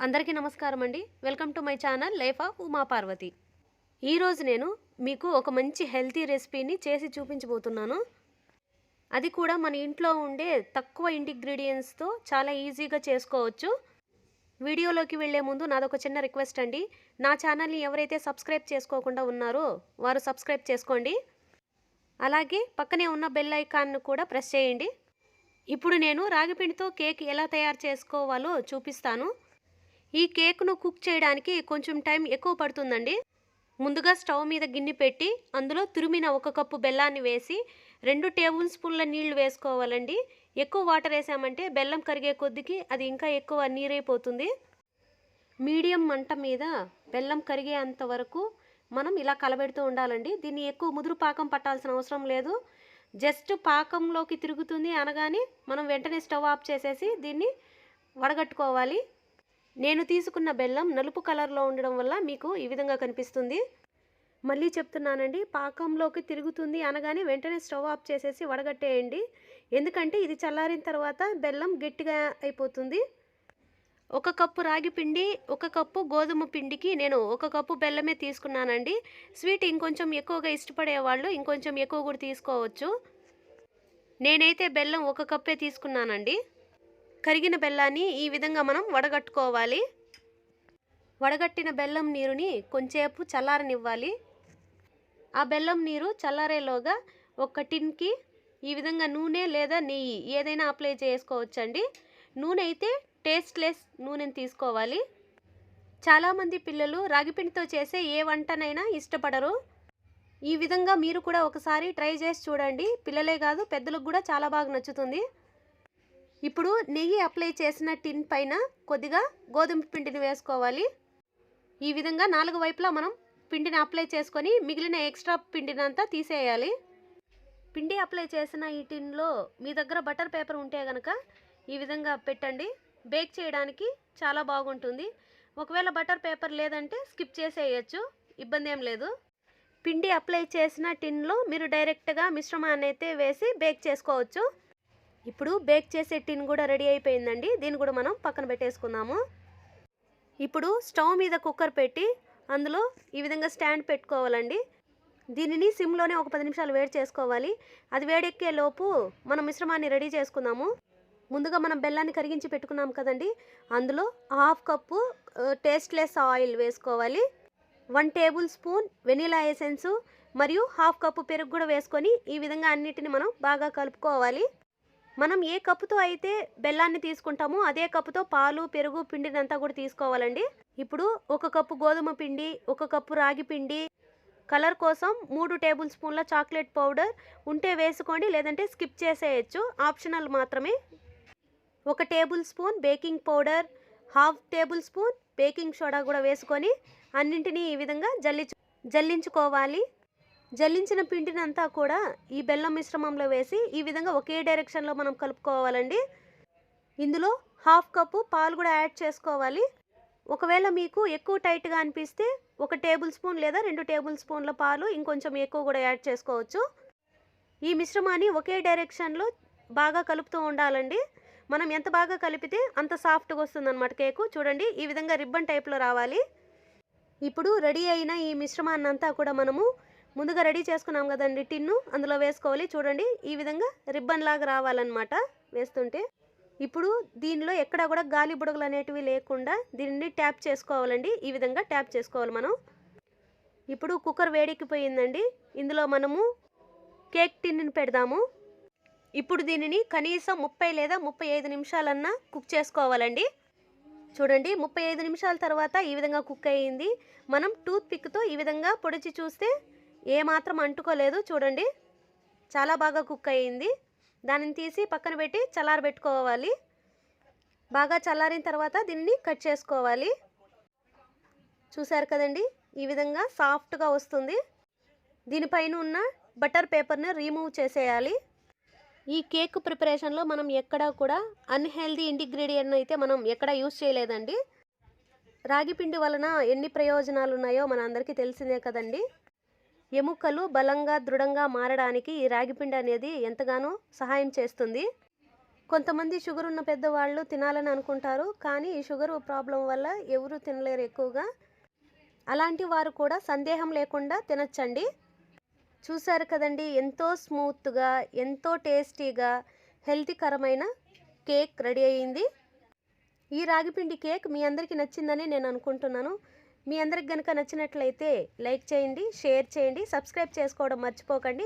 అందరికీ నమస్కారం అండి. Welcome to my channel life of Uma Parvathi. ఈరోజు నేను మీకు ఒక మంచి హెల్తీ రెసిపీని చేసి చూపించబోతున్నాను. అది కూడా మన ఇంట్లో ఉండే తక్కువ ఇంగ్రీడియంట్స్తో చాలా ఈజీగా చేసుకోవచ్చు. వీడియోలోకి వెళ్ళే ముందు నాదొక చిన్న రిక్వెస్ట్ అండి. నా ఛానల్ని ఎవరైతే సబ్స్క్రైబ్ చేసుకోకుండా ఉన్నారో వారు సబ్స్క్రైబ్ చేసుకోండి. అలాగే పక్కనే ఉన్న బెల్ ఐకాన్ను కూడా ప్రెస్ చేయండి. ఇప్పుడు నేను రాగిపిండితో కేక్ ఎలా తయారు చేసుకోవాలో చూపిస్తాను. ఈ కేక్ను కుక్ చేయడానికి కొంచెం టైం ఎక్కువ పడుతుందండి. ముందుగా స్టవ్ మీద గిన్నె పెట్టి అందులో తురిమిన ఒక కప్పు బెల్లాన్ని వేసి రెండు టేబుల్ స్పూన్ల నీళ్ళు వేసుకోవాలండి. ఎక్కువ వాటర్ వేసామంటే బెల్లం కరిగే కొద్దికి అది ఇంకా ఎక్కువ నీరైపోతుంది. మీడియం మంట మీద బెల్లం కరిగే అంత వరకు మనం ఇలా కలబెడుతూ ఉండాలండి. దీన్ని ఎక్కువ ముదురు పాకం పట్టాల్సిన అవసరం లేదు. జస్ట్ పాకంలోకి తిరుగుతుంది అనగానే మనం వెంటనే స్టవ్ ఆఫ్ చేసేసి దీన్ని వడగట్టుకోవాలి. నేను తీసుకున్న బెల్లం నలుపు కలర్లో ఉండడం వల్ల మీకు ఈ విధంగా కనిపిస్తుంది. మళ్ళీ చెప్తున్నానండి పాకంలోకి తిరుగుతుంది అనగానే వెంటనే స్టవ్ ఆఫ్ చేసేసి వడగట్టేయండి. ఎందుకంటే ఇది చల్లారిన తర్వాత బెల్లం గట్టిగా అయిపోతుంది. ఒక కప్పు రాగి పిండి ఒక కప్పు గోధుమ పిండికి నేను ఒక కప్పు బెల్లమే తీసుకున్నానండి. స్వీట్ ఇంకొంచెం ఎక్కువగా ఇష్టపడే వాళ్ళు ఇంకొంచెం ఎక్కువ కూడా తీసుకోవచ్చు. నేనైతే బెల్లం ఒక కప్పే తీసుకున్నానండి. కరిగిన బెల్లాన్ని ఈ విధంగా మనం వడగట్టుకోవాలి. వడగట్టిన బెల్లం నీరుని కొంచెంసేపు చల్లారనివ్వాలి. ఆ బెల్లం నీరు చల్లారేలోగా ఒక టిన్కి ఈ విధంగా నూనె లేదా నెయ్యి ఏదైనా అప్లై చేసుకోవచ్చండి. నూనె అయితే టేస్ట్లెస్ నూనెని తీసుకోవాలి. చాలామంది పిల్లలు రాగిపిండితో చేసే ఏ వంటనైనా ఇష్టపడరు. ఈ విధంగా మీరు కూడా ఒకసారి ట్రై చేసి చూడండి. పిల్లలే కాదు పెద్దలకు కూడా చాలా బాగా నచ్చుతుంది. ఇప్పుడు నెయ్యి అప్లై చేసిన టిన్ పైన కొద్దిగా గోధుమ పిండిని వేసుకోవాలి. ఈ విధంగా నాలుగు వైపులా మనం పిండిని అప్లై చేసుకొని మిగిలిన ఎక్స్ట్రా పిండినంతా తీసేయాలి. పిండి అప్లై చేసిన ఈ టిన్లో మీ దగ్గర బటర్ పేపర్ ఉంటే కనుక ఈ విధంగా పెట్టండి. బేక్ చేయడానికి చాలా బాగుంటుంది. ఒకవేళ బటర్ పేపర్ లేదంటే స్కిప్ చేసేయచ్చు ఇబ్బంది ఏం లేదు. పిండి అప్లై చేసిన టిన్లో మీరు డైరెక్ట్గా మిశ్రమాన్ని అయితే వేసి బేక్ చేసుకోవచ్చు. ఇప్పుడు బేక్ చేసే టిన్ కూడా రెడీ అయిపోయిందండి. దీన్ని కూడా మనం పక్కన పెట్టేసుకుందాము. ఇప్పుడు స్టవ్ మీద కుక్కర్ పెట్టి అందులో ఈ విధంగా స్టాండ్ పెట్టుకోవాలండి. దీనిని సిమ్లోనే ఒక పది నిమిషాలు వేడి చేసుకోవాలి. అది వేడెక్కే లోపు మనం మిశ్రమాన్ని రెడీ చేసుకుందాము. ముందుగా మనం బెల్లాన్ని కరిగించి పెట్టుకున్నాం కదండి. అందులో హాఫ్ కప్పు టేస్ట్లెస్ ఆయిల్ వేసుకోవాలి. One tablespoon vanilla essence మరియు హాఫ్ కప్పు పెరుగు కూడా వేసుకొని ఈ విధంగా అన్నిటిని మనం బాగా కలుపుకోవాలి. మనం ఏ కప్పుతో అయితే బెల్లాన్ని తీసుకుంటామో అదే కప్పుతో పాలు పెరుగు పిండినంతా కూడా తీసుకోవాలండి. ఇప్పుడు ఒక కప్పు గోధుమ పిండి ఒక కప్పు రాగి పిండి కలర్ కోసం మూడు టేబుల్ స్పూన్ల చాక్లెట్ పౌడర్ ఉంటే వేసుకోండి లేదంటే స్కిప్ చేసేయచ్చు. ఆప్షనల్ మాత్రమే. ఒక tablespoon baking powder half tablespoon baking soda కూడా వేసుకొని అన్నింటినీ ఈ విధంగా జల్లి జల్లించుకోవాలి. జల్లించిన పిండినంతా కూడా ఈ బెల్లం మిశ్రమంలో వేసి ఈ విధంగా ఒకే డైరెక్షన్లో మనం కలుపుకోవాలండి. ఇందులో హాఫ్ కప్పు పాలు కూడా యాడ్ చేసుకోవాలి. ఒకవేళ మీకు ఎక్కువ టైట్గా అనిపిస్తే ఒక టేబుల్ స్పూన్ లేదా రెండు టేబుల్ స్పూన్ల పాలు ఇంకొంచెం ఎక్కువ కూడా యాడ్ చేసుకోవచ్చు. ఈ మిశ్రమాన్ని ఒకే డైరెక్షన్లో బాగా కలుపుతూ ఉండాలండి. మనం ఎంత బాగా కలిపితే అంత సాఫ్ట్గా వస్తుందన్నమాట కేకు. చూడండి ఈ విధంగా రిబ్బన్ టైప్లో రావాలి. ఇప్పుడు రెడీ అయిన ఈ మిశ్రమాన్నంతా కూడా మనము ముందుగా రెడీ చేసుకున్నాం కదండి టిన్ను. అందులో వేసుకోవాలి. చూడండి ఈ విధంగా రిబ్బన్ లాగా రావాలన్నమాట వేస్తుంటే. ఇప్పుడు దీనిలో ఎక్కడ కూడా గాలి బుడగలు అనేటివి లేకుండా దీనిని ట్యాప్ చేసుకోవాలండి. ఈ విధంగా ట్యాప్ చేసుకోవాలి మనం. ఇప్పుడు కుక్కర్ వేడెక్కిపోయిందండి. ఇందులో మనము కేక్ టిన్నుని పెడదాము. ఇప్పుడు దీనిని కనీసం ముప్పై లేదా ముప్పై ఐదు నిమిషాలన్నా కుక్ చేసుకోవాలండి. చూడండి ముప్పై ఐదు నిమిషాల తర్వాత ఈ విధంగా కుక్ అయ్యింది. మనం టూత్ పిక్తో ఈ విధంగా పొడిచి చూస్తే ఏమాత్రం అంటుకోలేదు. చూడండి. చాలా బాగా కుక్ అయ్యింది. దానిని తీసి పక్కన పెట్టి చల్లారబెట్టుకోవాలి బాగా చల్లారిన తర్వాత దీన్ని కట్ చేసుకోవాలి. చూసారు కదండి? ఈ విధంగా సాఫ్ట్గా వస్తుంది. దీనిపైన ఉన్న బటర్ పేపర్ని రిమూవ్ చేసేయాలి. ఈ కేక్ ప్రిపరేషన్లో మనం ఎక్కడా కూడా అన్హెల్దీ ఇంటిగ్రీడియంట్ అయితే మనం ఎక్కడ యూజ్ చేయలేదండి. రాగి పిండి వలన ఎన్ని ప్రయోజనాలు ఉన్నాయో మన అందరికీ తెలిసిందే కదండి. ఎముకలు బలంగా దృఢంగా మారడానికి ఈ రాగిపిండి అనేది ఎంతగానో సహాయం చేస్తుంది. కొంతమంది షుగర్ ఉన్న పెద్దవాళ్ళు తినాలని అనుకుంటారు కానీ ఈ షుగర్ ప్రాబ్లం వల్ల ఎవరు తినలేరు ఎక్కువగా. అలాంటి వారు కూడా సందేహం లేకుండా తినచ్చండి. చూసారు కదండి ఎంతో స్మూత్గా ఎంతో టేస్టీగా హెల్తీకరమైన కేక్ రెడీ అయ్యింది. ఈ రాగిపిండి కేక్ మీ అందరికీ నచ్చిందని నేను అనుకుంటున్నాను. మీ అందరికి కనుక నచ్చినట్లయితే లైక్ చేయండి షేర్ చేయండి సబ్స్క్రైబ్ చేసుకోవడం మర్చిపోకండి.